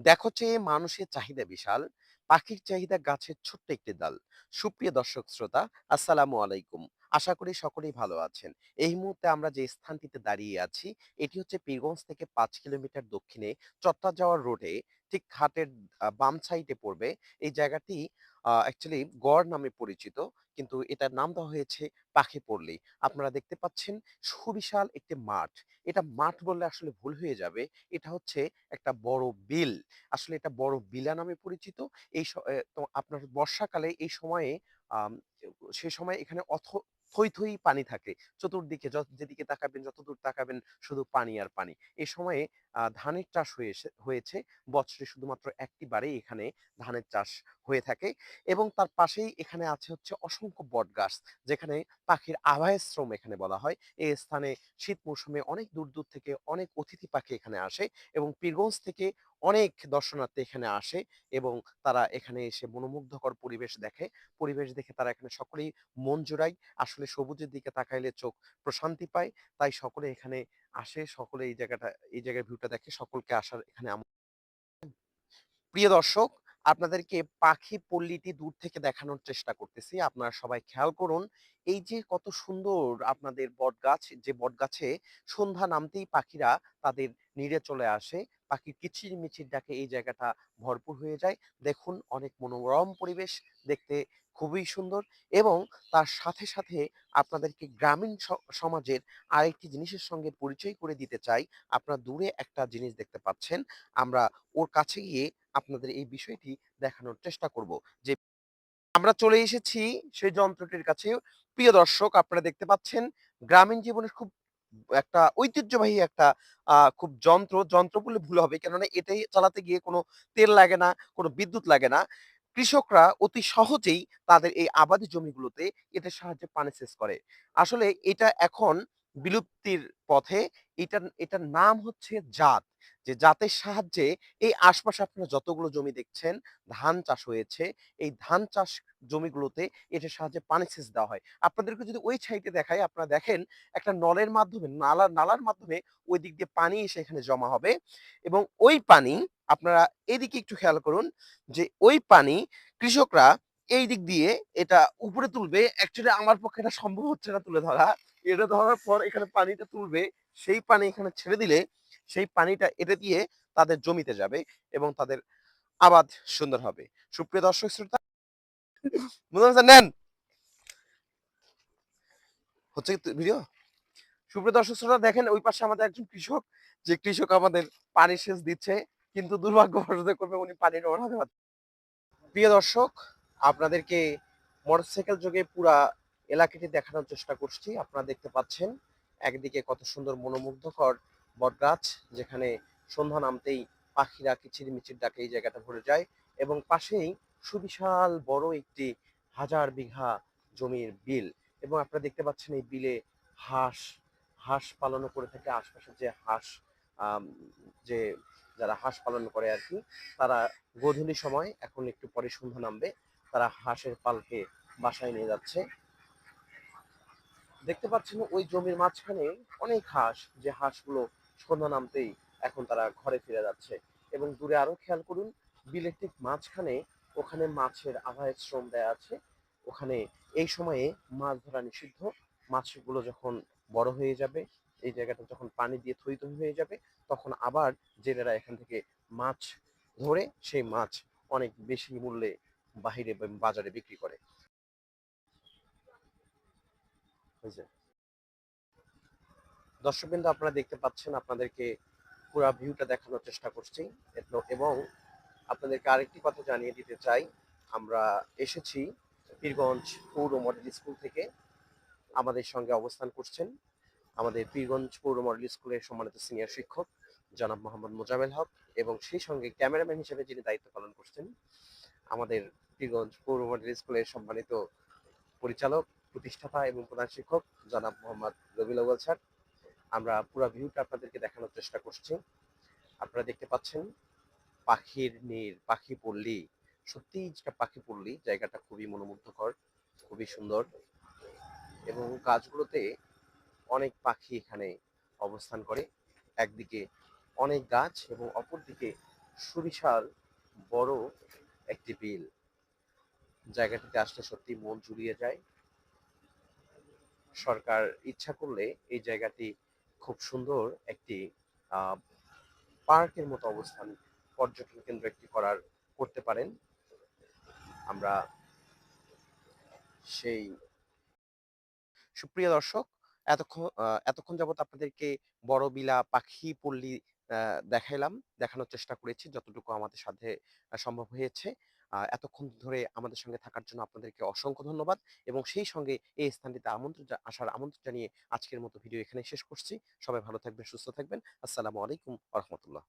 দেখো চেয়ে মানুষের চাহিদা বিশাল, পাখির চাহিদা গাছের ছোট্ট একটি ডাল। সুপ্রিয় দর্শক, শ্রোতা, আসসালামু আলাইকুম। আশা করি সকলেই ভালো আছেন। এই মুহূর্তে আমরা যে স্থানটিতে দাঁড়িয়ে আছি, এটি হচ্ছে পীরগঞ্জ থেকে পাঁচ কিলোমিটার দক্ষিণে চত্বর যাওয়ার রোডে ঠিক ঘাটের বাম সাইডে পড়বে। এই জায়গাটি অ্যাকচুয়ালি গড় নামে পরিচিত। কিন্তু এটার নাম দেওয়া হয়েছে পাখি পড়লি আপনারা দেখতে পাচ্ছেন সুবিশাল একটি মাঠ। এটা মাঠ বললে আসলে ভুল হয়ে যাবে। এটা হচ্ছে একটা বড় বিল। আসলে এটা বড় বিলা নামে পরিচিত। এই আপনার বর্ষাকালে এই সময়ে সে সময় এখানে অথ, থই থই পানি থাকে। চতুর্দিকে যেদিকে তাকাবেন, যতদূর তাকাবেন, শুধু পানি আর পানি। এই সময়ে ধানের চাষ হয়েছে হয়েছে। বছরে শুধুমাত্র একটি বারে এখানে ধানের চাষ হয়ে থাকে এবং তার পাশেই এখানে আছে হচ্ছে অসংখ্য বট গাছ যেখানে পাখির আবাসশ্রম এখানে বলা হয়। এই স্থানে শীত মৌসুমে অনেক দূর দূর থেকে অনেক অতিথি পাখি এখানে আসে এবং পীরগঞ্জ থেকে অনেক দর্শনার্থী এখানে আসে এবং তারা এখানে এসে মনোমুগ্ধকর পরিবেশ দেখে। পরিবেশ দেখে তারা এখানে সকলেই মন জোড়ায়। আসলে সবুজের দিকে তাকাইলে চোখ প্রশান্তি পায়। তাই সকলে এখানে আসে, সকলে এই জায়গাটা, এই জায়গার ভিউটা দেখে সকলকে আসার এখানে প্রিয় দর্শক, আপনাদেরকে পাখি পল্লীটি দূর থেকে দেখানোর চেষ্টা করতেছি। আপনারা সবাই খেয়াল করুন, এই যে কত সুন্দর আপনাদের বটগাছ, যে বটগাছে সন্ধ্যা নামতেই পাখিরা তাদের নিড়ে চলে আসে। পাখির কিচির মিচির ডাকে এই জায়গাটা ভরপুর হয়ে যায়। দেখুন, অনেক মনোরম পরিবেশ দেখতে খুবই সুন্দর এবং তার সাথে সাথে আপনাদেরকে গ্রামীণ সমাজের আরেকটি জিনিসের সঙ্গে পরিচয় করে দিতে চাই। আপনারা দূরে একটা জিনিস দেখতে পাচ্ছেন। আমরা ওর কাছে গিয়ে আপনাদের এই বিষয়টি দেখানোর চেষ্টা করব যে আমরা চলে এসেছি সেই যন্ত্রটির কাছে। প্রিয় দর্শক, আপনারা দেখতে পাচ্ছেন গ্রামীণ জীবনের খুব একটা ঐতিহ্যবাহী একটা খুব যন্ত্র। যন্ত্র বলে ভুল হবে কেননা এটাই চালাতে গিয়ে কোনো তেল লাগে না, কোনো বিদ্যুৎ লাগে না। কৃষকরা অতি সহজেই তাদের এই আবাদি জমিগুলোতে এটার সাহায্যে পানি সেচ করে। আসলে এটা এখন বিলুপ্তির পথে এটার এটার নাম হচ্ছে জাত। যে জাতের সাহায্যে এই আশপাশে আপনারা যতগুলো জমি দেখছেন, ধান চাষ হয়েছে, এই ধান চাষ জমিগুলোতে এটার সাহায্যে পানি সেচ দেওয়া হয়। আপনাদেরকে যদি ওই সাইডে দেখাই, আপনারা দেখেন একটা নলের মাধ্যমে, নালা, নালার মাধ্যমে ওই দিক দিয়ে পানি এসে এখানে জমা হবে এবং ওই পানি আপনারা এদিকে একটু খেয়াল করুন যে ওই পানি কৃষকরা এই দিক দিয়ে এটা উপরে তুলবে। অ্যাকচুয়ালি আমার পক্ষে এটা সম্ভব হচ্ছে না তুলে ধরা। এটা ধরার পর এখানে পানিটা তুলবে। সেই পানি এখানে ছেড়ে দিলে সেই পানিটা এটা দিয়ে তাদের জমিতে যাবে এবং তাদের আবাদ সুন্দর হবে। সুপ্রিয় দর্শক শ্রোতা নেন। হচ্ছে ভিডিও? সুপ্রিয় দর্শক শ্রোতা, দেখেন ওই পাশে আমাদের একজন কৃষক, যে কৃষক আমাদের পানি সেচ দিচ্ছে। কিন্তু দুর্ভাগ্যবশত করবে উনি পানির না। প্রিয় দর্শক, আপনাদেরকে মোটরসাইকেল যোগে পুরা এলাকাটি দেখানোর চেষ্টা করছি আপনারা দেখতে পাচ্ছেন, একদিকে কত সুন্দর মনোমুগ্ধকর বটগাছ, যেখানে সন্ধ্যা নামতেই পাখিরা কিচির মিচির ডাকে এই জায়গাটা ভরে যায় এবং পাশেই সুবিশাল বড় একটি হাজার বিঘা জমির বিল এবং আপনারা দেখতে পাচ্ছেন এই বিলে হাঁস হাঁস পালনও করে থাকে আশপাশের যে হাঁস যে যারা হাঁস পালন করে আর কি, তারা গোধূলি সময় এখন একটু পরে সন্ধ্যা নামবে, তারা হাঁসের পালকে বাসায় নিয়ে যাচ্ছে। দেখতে পাচ্ছেন ওই জমির মাঝখানে অনেক হাঁস, যে হাঁসগুলো সন্ধ্যা নামতেই এখন তারা ঘরে ফিরে যাচ্ছে। এবং দূরে আরও খেয়াল করুন, বিলের ঠিক মাঝখানে ওখানে মাছের আবাহের শ্রম দেয়া আছে। ওখানে এই সময়ে মাছ ধরা নিষিদ্ধ। মাছগুলো যখন বড় হয়ে যাবে, এই জায়গাটা যখন পানি দিয়ে থই থই হয়ে যাবে, তখন আবার জেলেরা এখান থেকে মাছ ধরে সেই মাছ অনেক বেশি মূল্যে বাহিরে বাজারে বিক্রি করে। দর্শকবৃন্দ, আপনারা দেখতে পাচ্ছেন আপনাদেরকে পুরো ভিউটা দেখানোর চেষ্টা করছি। এবং আপনাদেরকে আরেকটি কথা জানিয়ে দিতে চাই, আমরা এসেছি পীরগঞ্জ পৌর মডেল স্কুল থেকে। আমাদের সঙ্গে অবস্থান করছেন আমাদের পীরগঞ্জ পৌর মডেল স্কুলের সম্মানিত সিনিয়র শিক্ষক জনাব মোহাম্মদ মোজামেল হক এবং সেই সঙ্গে ক্যামেরাম্যান হিসেবে যিনি দায়িত্ব পালন করছেন, আমাদের পীরগঞ্জ পৌর মডেল স্কুলের সম্মানিত পরিচালক, প্রতিষ্ঠাতা এবং প্রধান শিক্ষক জনাব মোহাম্মদ রবিউল আউয়াল স্যার। আমরা পুরো ভিউটা আপনাদেরকে দেখানোর চেষ্টা করছি। আপনারা দেখতে পাচ্ছেন, পাখির নীর, পাখি পল্লী, সত্যিই যেটা পাখি পল্লী, জায়গাটা খুবই মনোমুগ্ধকর, খুবই সুন্দর এবং গাছগুলোতে অনেক পাখি এখানে অবস্থান করে। একদিকে অনেক গাছ এবং অপরদিকে সুবিশাল বড় একটি বিল। জায়গাটিতে আসলে সত্যি মন জুড়িয়ে যায়। সরকার ইচ্ছা করলে এই জায়গাটি খুব সুন্দর একটি পার্কের মতো অবস্থান, পর্যটন কেন্দ্র একটি করার, করতে পারেন। আমরা সেই, সুপ্রিয় দর্শক, এতক্ষণ এতক্ষণ যাবত আপনাদেরকে বড় বিলা পাখি পল্লী দেখাইলাম, দেখানোর চেষ্টা করেছি যতটুকু আমাদের সাথে সম্ভব হয়েছে। এতক্ষণ ধরে আমাদের সঙ্গে থাকার জন্য আপনাদেরকে অসংখ্য ধন্যবাদ এবং সেই সঙ্গে এই স্থানটিতে আমন্ত্রণ আসার আমন্ত্রণ জানিয়ে আজকের মতো ভিডিও এখানে শেষ করছি। সবাই ভালো থাকবেন, সুস্থ থাকবেন। আসসালামু আলাইকুম রহমতুল্লাহ।